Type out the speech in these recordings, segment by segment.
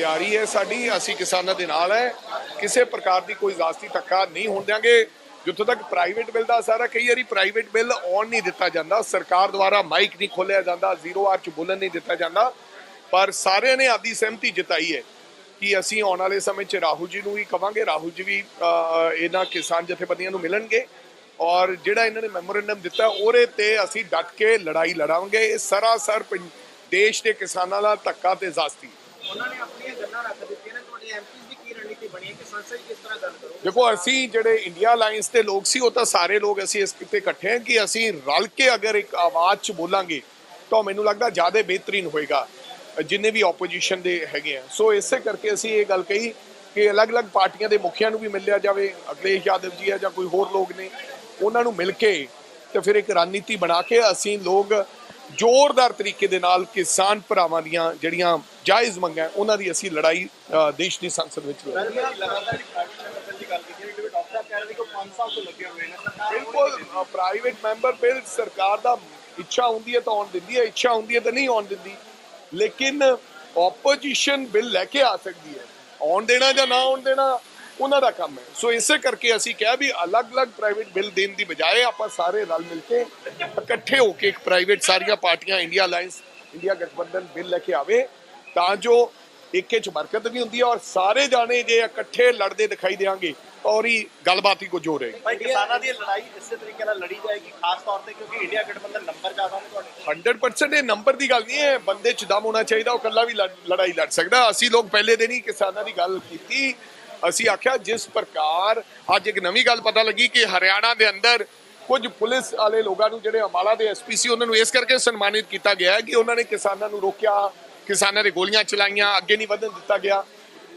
ਤਿਆਰੀ ਹੈ ਸਾਡੀ, ਅਸੀਂ ਕਿਸਾਨਾਂ ਦੇ ਨਾਲ ਹੈ। ਕਿਸੇ ਪ੍ਰਕਾਰ ਦੀ ਕੋਈ ਜ਼ਾਸਤੀ ਧੱਕਾ ਨਹੀਂ ਹੋਣ ਦਿਆਂਗੇ। ਜਿੱਥੋਂ ਤੱਕ ਪ੍ਰਾਈਵੇਟ ਬਿੱਲ ਦਾ ਸਾਰਾ ਕਈ ਵਾਰੀ ਪ੍ਰਾਈਵੇਟ ਬਿੱਲ ਆਨ ਨਹੀਂ ਦਿੱਤਾ ਜਾਂਦਾ। ਸਰਕਾਰ ਦੁਆਰਾ ਮਾਈਕ ਨਹੀਂ ਖੋਲਿਆ ਜਾਂਦਾ ਜ਼ੀਰੋ ਆਰ ਚ ਬੋਲਣ ਨਹੀਂ ਦਿੱਤਾ ਜਾਂਦਾ। ਪਰ ਸਾਰਿਆਂ ਨੇ ਆਪਦੀ ਸਹਿਮਤੀ ਜਤਾਈ ਹੈ ਕਿ ਅਸੀਂ ਆਉਣ ਵਾਲੇ ਸਮੇਂ 'ਚ ਰਾਹੁਲ ਜੀ ਨੂੰ ਵੀ ਕਵਾਂਗੇ। ਰਾਹੁਲ ਜੀ ਵੀ ਇਹਨਾਂ ਕਿਸਾਨ ਜਥੇਬੰਦੀਆਂ ਨੂੰ ਮਿਲਣਗੇ ਔਰ ਜਿਹੜਾ ਇਹਨਾਂ ਨੇ ਮੈਮੋਰੈਂਡਮ ਦਿੱਤਾ, ਉਹਦੇ ਤੇ ਅਸੀਂ ਡਟ ਕੇ ਲੜਾਈ ਲੜਾਂਗੇ। ਇਹ ਸਰਾਸਰ ਪੰ- ਦੇਸ਼ ਦੇ ਕਿਸਾਨਾਂ ਦਾ ਧੱਕਾ ਤੇ ਜ਼ਾਸਤੀ ਉਹਨਾਂ ਨੇ ਆਪਣੀਆਂ ਗੱਲਾਂ ਰੱਖ ਦਿੱਤੀਆਂ ਨੇ, ਤੁਹਾਡੇ ਐਮਪੀਜ਼ ਦੀ ਕੀ ਰਣਨੀਤੀ ਬਣੀ ਹੈ ਕਿ ਸੰਸਦ ਕਿਸ ਤਰ੍ਹਾਂ ਗੱਲ ਕਰੋ ਦੇਖੋ, ਅਸੀਂ ਜਿਹੜੇ ਇੰਡੀਆ ਅਲਾਈਅੰਸ ਦੇ ਲੋਕ ਸੀ, ਉਹ ਤਾਂ ਸਾਰੇ ਲੋਕ ਅਸੀਂ ਇਸ ਕਿਤੇ ਇਕੱਠੇ ਹਾਂ ਕਿ ਅਸੀਂ ਰਲ ਕੇ ਅਗਰ ਇੱਕ ਆਵਾਜ਼ 'ਚ ਬੋਲਾਂਗੇ, ਤਾਂ ਮੈਨੂੰ ਲੱਗਦਾ ਜ਼ਿਆਦਾ ਬਿਹਤਰੀਨ ਹੋਏਗਾ, ਜਿੰਨੇ ਵੀ ਆਪੋਜੀਸ਼ਨ ਦੇ ਹੈਗੇ ਆ। ਸੋ ਇਸੇ ਕਰਕੇ ਅਸੀਂ ਇਹ ਗੱਲ ਕਹੀ ਕਿ ਅਲੱਗ-ਅਲੱਗ ਪਾਰਟੀਆਂ ਦੇ ਮੁਖੀਆਂ ਨੂੰ ਵੀ ਮਿਲਿਆ ਜਾਵੇ, ਅਖਿਲੇਸ਼ ਯਾਦਵ ਜੀ ਹੈ ਜਾਂ ਕੋਈ ਹੋਰ ਲੋਕ ਨੇ, ਉਹਨਾਂ ਨੂੰ ਮਿਲ ਕੇ ਤੇ ਫਿਰ ਇੱਕ ਰਣਨੀਤੀ ਬਣਾ ਕੇ ਅਸੀਂ ਲੋਕ ਜ਼ੋਰਦਾਰ ਤਰੀਕੇ ਦੇ ਨਾਲ ਕਿਸਾਨ ਭਰਾਵਾਂ ਦੀਆਂ ਜਿਹੜੀਆਂ ਜਾਇਜ਼ ਮੰਗਾਂ ਉਹਨਾਂ ਦੀ ਅਸੀਂ ਲੜਾਈ ਦੇਸ਼ ਦੀ ਸੰਸਦ ਵਿੱਚ ਲੜਾਂਗੇ ਲਗਾਤਾਰ ਪ੍ਰਾਈਵੇਟ ਦੀ ਗੱਲ ਕੀਤੀ ਹੈ ਡਾਕਟਰ ਸਾਹਿਬ ਕਹਿ ਰਹੇ ਨੇ ਕਿ 5 ਸਾਲ ਤੋਂ ਲੱਗੇ ਹੋਏ ਨੇ। ਸਰਕਾਰ ਬਿਲਕੁਲ ਪ੍ਰਾਈਵੇਟ ਮੈਂਬਰ ਬਿੱਲ ਸਰਕਾਰ ਦਾ ਇੱਛਾ ਹੁੰਦੀ ਹੈ ਤਾਂ ਆਉਣ ਦਿੰਦੀ ਹੈ ਇੱਛਾ ਹੁੰਦੀ ਹੈ ਤਾਂ ਨਹੀਂ ਆਉਣ ਦਿੰਦੀ। ਲੇਕਿਨ ਆਪੋਜੀਸ਼ਨ ਬਿੱਲ ਲੈ ਕੇ ਆ ਸਕਦੀ ਹੈ। ਆਉਣ ਦੇਣਾ ਜਾਂ ਨਾ ਆਉਣ ਦੇਣਾ ਉਹਨਾਂ ਦਾ ਕੰਮ ਹੈ। ਸੋ ਇਸੇ ਕਰਕੇ ਅਸੀਂ ਕਿਹਾ ਵੀ ਅਲੱਗ-ਅਲੱਗ ਪ੍ਰਾਈਵੇਟ ਬਿੱਲ ਦੇਣ ਦੀ ਬਜਾਏ ਆਪਾਂ ਸਾਰੇ ਰਲ ਮਿਲ ਕੇ ਇਕੱਠੇ ਹੋ ਕੇ ਇੱਕ ਪ੍ਰਾਈਵੇਟ ਸਾਰੀਆਂ ਪਾਰਟੀਆਂ ਇੰਡੀਆ ਅਲਾਈਅੰਸ ਇੰਡੀਆ ਗਠਬੰਧਨ ਬਿੱਲ ਲੈ ਕੇ ਆਵੇ ਤਾਂ ਜੋ ਇੱਕੇ ਚ ਬਰਕਤ ਵੀ ਹੁੰਦੀ ਹੈ ਔਰ ਸਾਰੇ ਜਾਣੇ ਜੇ ਇਕੱਠੇ ਲੜਦੇ ਦਿਖਾਈ ਦੇਵਾਂਗੇ ਔਰ ਹੀ ਗੱਲਬਾਤ ਹੀ ਕੁਝ ਹੋ ਰਹੀ ਭਾਈ ਕਿਸਾਨਾਂ ਦੀ ਲੜਾਈ ਇਸੇ ਤਰੀਕੇ ਨਾਲ ਲੜੀ ਜਾਏਗੀ ਖਾਸ ਤੌਰ ਤੇ ਕਿਉਂਕਿ ਇੰਡੀਆ ਗਠਬੰਧਨ ਨੰਬਰ ਜ਼ਿਆਦਾ ਨੇ ਤੁਹਾਡੇ 100% ਇਹ ਨੰਬਰ ਦੀ ਗੱਲ ਨਹੀਂ ਹੈ ਬੰਦੇ 'ਚ ਦਮ ਹੋਣਾ ਚਾਹੀਦਾ ਉਹ ਇਕੱਲਾ ਵੀ ਲੜ- ਲੜਾਈ ਲੜ ਸਕਦਾ। ਅਸੀਂ ਲੋਕ ਪਹਿਲੇ ਦਿਨ ਹੀ ਕਿਸਾਨਾਂ ਦੀ ਗੱਲ ਕੀਤੀ ਅਸੀਂ ਆਖਿਆ, ਜਿਸ ਪ੍ਰਕਾਰ ਅੱਜ ਇੱਕ ਨਵੀਂ ਗੱਲ ਪਤਾ ਲੱਗੀ ਕਿ ਹਰਿਆਣਾ ਦੇ ਅੰਦਰ ਕੁਝ ਪੁਲਿਸ ਵਾਲੇ ਲੋਕਾਂ ਨੂੰ ਜਿਹੜੇ ਅੰਬਾਲਾ ਦੇ ਐਸਪੀ ਸੀ, ਉਹਨਾਂ ਨੂੰ ਇਸ ਕਰਕੇ ਸਨਮਾਨਿਤ ਕੀਤਾ ਗਿਆ ਹੈ ਕਿ ਉਹਨਾਂ ਨੇ ਕਿਸਾਨਾਂ ਨੂੰ ਰੋਕਿਆ, ਕਿਸਾਨਾਂ ਦੇ ਗੋਲੀਆਂ ਚਲਾਈਆਂ, ਅੱਗੇ ਨਹੀਂ ਵਧਣ ਦਿੱਤਾ ਗਿਆ।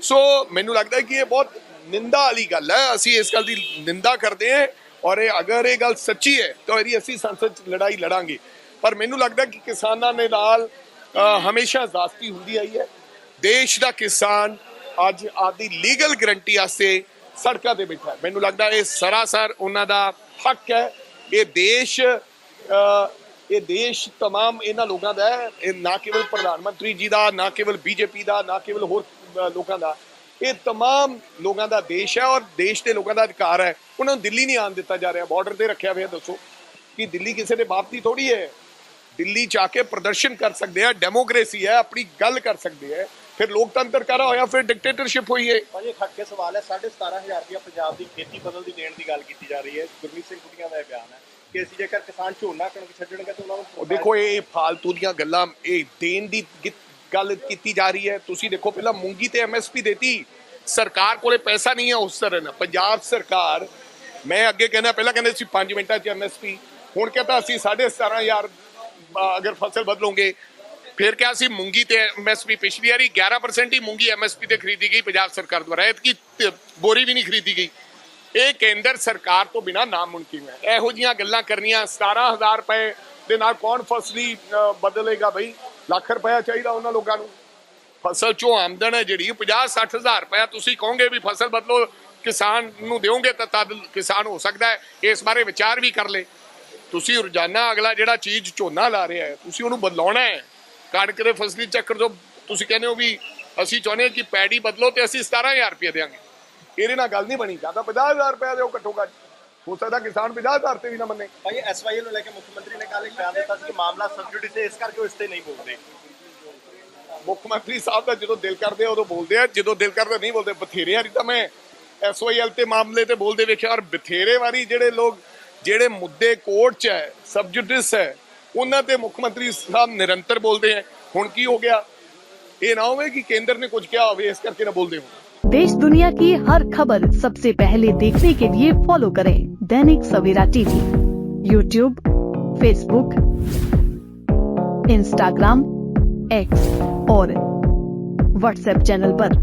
ਸੋ ਮੈਨੂੰ ਲੱਗਦਾ ਕਿ ਇਹ ਬਹੁਤ ਨਿੰਦਾ ਵਾਲੀ ਗੱਲ ਹੈ। ਅਸੀਂ ਇਸ ਗੱਲ ਦੀ ਨਿੰਦਾ ਕਰਦੇ ਹਾਂ ਔਰ ਇਹ ਅਗਰ ਇਹ ਗੱਲ ਸੱਚੀ ਹੈ, ਤਾਂ ਇਹਦੀ ਅਸੀਂ ਸੰਸਦ 'ਚ ਲੜਾਈ ਲੜਾਂਗੇ। ਪਰ ਮੈਨੂੰ ਲੱਗਦਾ ਕਿ ਕਿਸਾਨਾਂ ਦੇ ਨਾਲ ਹਮੇਸ਼ਾ ਜ਼ਾਸਤੀ ਹੁੰਦੀ ਆਈ ਹੈ। ਦੇਸ਼ ਦਾ ਕਿਸਾਨ ਅੱਜ ਆਦੀ ਲੀਗਲ ਗਰੰਟੀ ਵਾਸਤੇ ਸੜਕਾਂ ਤੇ ਬੈਠਾ ਹੈ ਮੈਨੂੰ ਲੱਗਦਾ ਇਹ ਸਰਾਸਰ ਉਹਨਾਂ ਦਾ ਹੱਕ ਹੈ ਇਹ ਦੇਸ਼ ਅ, ਇਹ ਦੇਸ਼ तमाम ਇਹਨਾਂ ਲੋਕਾਂ ਦਾ ਹੈ ਇਹ ਨਾ ਕੇਵਲ ਪ੍ਰਧਾਨ ਮੰਤਰੀ ਜੀ ਦਾ ਨਾ ਕੇਵਲ ਬੀਜੇਪੀ ਦਾ ਨਾ ਕੇਵਲ ਹੋਰ ਅ, ਲੋਕਾਂ ਦਾ ਇਹ तमाम ਲੋਕਾਂ ਦਾ ਦੇਸ਼ ਹੈ ਔਰ ਦੇਸ਼ ਦੇ ਲੋਕਾਂ ਦਾ ਅਧਿਕਾਰ ਹੈ ਉਹਨਾਂ ਨੂੰ ਦਿੱਲੀ ਨਹੀਂ ਆਉਣ ਦਿੱਤਾ ਜਾ ਰਿਹਾ ਬਾਰਡਰ ਤੇ ਰੱਖਿਆ ਹੋਇਆ ਦੱਸੋ ਕਿ ਦਿੱਲੀ ਕਿਸੇ ਦੇ ਬਾਪ ਦੀ ਥੋੜੀ ਹੈ ਦਿੱਲੀ ਚ ਆ ਕੇ ਪ੍ਰਦਰਸ਼ਨ ਕਰ ਸਕਦੇ ਆ ਡੈਮੋਕ੍ਰੇਸੀ ਹੈ ਆਪਣੀ ਗੱਲ ਕਰ ਸਕਦੇ ਆ ਫਿਰ ਲੋਕਤੰਤਰ ਕਰਾ ਹੋਇਆ? ਫਿਰ ਡਿਕਟੇਟਰਸ਼ਿਪ ਹੋਈ ਹੈ ਭਾਜੀ ਇੱਕ ਹੱਕੇ ਸਵਾਲ ਹੈ। 17500 ਰੁਪਇਆ ਪੰਜਾਬ ਦੀ ਖੇਤੀ ਬਦਲ ਦੀ ਦੇਣ ਦੀ ਗੱਲ ਕੀਤੀ ਜਾ ਰਹੀ ਹੈ। ਗੁਰਮੀਤ ਸਿੰਘ ਕੁਟੀਆਂ ਦਾ ਇਹ ਬਿਆਨ ਹੈ ਕਿ ਅਸੀਂ ਜੇਕਰ ਕਿਸਾਨ ਝੋਨਾ ਕਣਕ ਛੱਡਣਗੇ ਤਾਂ ਉਹਨਾਂ ਨੂੰ ਦੇਖੋ ਇਹ ਫਾਲਤੂ ਦੀਆਂ ਗੱਲਾਂ ਇਹ ਦੇਣ ਦੀ ਗੱਲ ਕੀਤੀ ਜਾ ਰਹੀ ਹੈ। ਤੁਸੀਂ ਦੇਖੋ ਪਹਿਲਾਂ ਮੂੰਗੀ ਤੇ ਐਮਐਸਪੀ ਦੇਤੀ। ਸਰਕਾਰ ਕੋਲੇ ਪੈਸਾ ਨਹੀਂ ਹੈ ਉਸ ਤਰ੍ਹਾਂ ਪੰਜਾਬ ਸਰਕਾਰ ਮੈਂ ਅੱਗੇ ਕਹਿੰਦਾ ਪਹਿਲਾਂ ਕਹਿੰਦੇ ਸੀ 5 ਮਿੰਟਾਂ 'ਚ ਐਮਐਸਪੀ ਹੁਣ ਕਹਿੰਦਾ ਅਸੀਂ 17500 ਅਗਰ ਫਸਲ ਬਦਲੋਗੇ ਫਿਰ ਕਿਹਾ ਸੀ ਮੂੰਗੀ ਤੇ ਐਮਐਸਪੀ ਪਿਛਲੀ ਵਾਰੀ 11% ਹੀ ਮੂੰਗੀ ਐਮਐਸਪੀ ਤੇ ਖਰੀਦੀ ਗਈ ਪੰਜਾਬ ਸਰਕਾਰ ਦੁਆਰਾ। ਐਤਕੀ ਬੋਰੀ ਵੀ ਨਹੀਂ ਖਰੀਦੀ ਗਈ। ਇਹ ਕੇਂਦਰ ਸਰਕਾਰ ਤੋਂ ਬਿਨਾ ਨਾਮੁਮਕਿਨ ਹੈ ਇਹੋ ਜੀਆਂ ਗੱਲਾਂ ਕਰਨੀਆਂ 17000 ਰੁਪਏ ਦੇ ਨਾਲ ਕੌਣ ਫਸਲੀ ਬਦਲੇਗਾ ਬਈ? ਲੱਖ ਰੁਪਇਆ ਚਾਹੀਦਾ ਉਹਨਾਂ ਲੋਕਾਂ ਨੂੰ। ਫਸਲ ਚੋਂ ਆਮਦਨ ਹੈ ਜਿਹੜੀ 50 60000 ਰੁਪਇਆ ਤੁਸੀਂ ਕਹੋਗੇ ਵੀ ਫਸਲ ਬਦਲੋ, ਕਿਸਾਨ ਨੂੰ ਦਿਓਗੇ ਤਾਂ ਤਦ ਕਿਸਾਨ ਹੋ ਸਕਦਾ ਹੈ। ਇਸ ਬਾਰੇ ਵਿਚਾਰ ਵੀ ਕਰ ਲੇ ਤੁਸੀਂ ਰੋਜ਼ਾਨਾ ਅਗਲਾ ਜਿਹੜਾ ਚੀਜ਼ ਝੋਨਾ ਲਾ ਰਿਹਾ ਹੈ, ਤੁਸੀਂ ਉਹਨੂੰ ਬਦਲਾਉਣਾ ਹੈ। ਕਣਕ ਦੇ ਫਸਲੀ ਚੱਕਰ ਜੋ ਤੁਸੀਂ ਕਹਿੰਦੇ ਹੋ ਵੀ ਅਸੀਂ ਚਾਹੁੰਦੇ ਹਾਂ ਕਿ ਪੈਡੀ ਬਦਲੋ ਤੇ ਅਸੀਂ 17000 ਰੁਪਏ ਦੇਵਾਂਗੇ ਇਹਦੇ ਨਾਲ ਗੱਲ ਨਹੀਂ ਬਣੀ। ਜਾਂ ਤਾਂ 50000 ਰੁਪਏ ਦਿਓ ਘੱਟੋ ਘੱਟ। ਹੋ ਸਕਦਾ ਕਿਸਾਨ 50000 ਤੇ ਵੀ ਨਾ ਮੰਨੇ। ਭਾਈ ਐਸਵਾਈਐਲ ਨੂੰ ਲੈ ਕੇ ਮੁੱਖ ਮੰਤਰੀ ਨੇ ਕੱਲ ਇੱਕ ਬਿਆਨ ਦਿੱਤਾ ਸੀ ਕਿ ਮਾਮਲਾ ਸਬਜੂਡੀ ਤੇ ਇਸ ਕਰਕੇ ਉਹ ਇਸ ਤੇ ਨਹੀਂ ਬੋਲਦੇ। ਮੁੱਖ ਮੰਤਰੀ ਸਾਹਿਬ ਦਾ ਜਦੋਂ ਦਿਲ ਕਰਦੇ ਆ ਉਦੋਂ ਬੋਲਦੇ ਆ। ਜਦੋਂ ਦਿਲ ਕਰਦਾ ਨਹੀਂ ਬੋਲਦੇ ਬਥੇਰੇ ਵਾਰੀ ਤਾਂ ਮੈਂ ਐਸਓਆਈਐਲ ਤੇ ਮਾਮਲੇ ਤੇ ਬੋਲਦੇ ਵੇਖਿਆ। ਔਰ ਬਥੇਰੇ ਵਾਰੀ ਜਿਹੜੇ ਲੋਕ ਜਿਹੜੇ ਮੁੱਦੇ ਕੋਰਟ 'ਚ ਹੈ ਸਬਜੂਡਿਸ ਹੈ ਉਹਨਾਂ ਤੇ ਮੁੱਖ ਮੰਤਰੀ ਸਾਹਿਬ ਨਿਰੰਤਰ ਬੋਲਦੇ ਆ ਹੁਣ ਕੀ ਹੋ ਗਿਆ ਇਹ ਨਾ ਹੋਵੇ ਕਿ ਕੇਂਦਰ ਨੇ ਕੁਝ ਕਿਹਾ ਹੋਵੇ ਇਸ ਕਰਕੇ ਨਾ ਬੋਲਦੇ ਹੋ देश दुनिया की हर खबर सबसे पहले देखने के लिए फॉलो करें Dainik Savera TV YouTube Facebook Instagram X और व्हाट्सएप चैनल पर।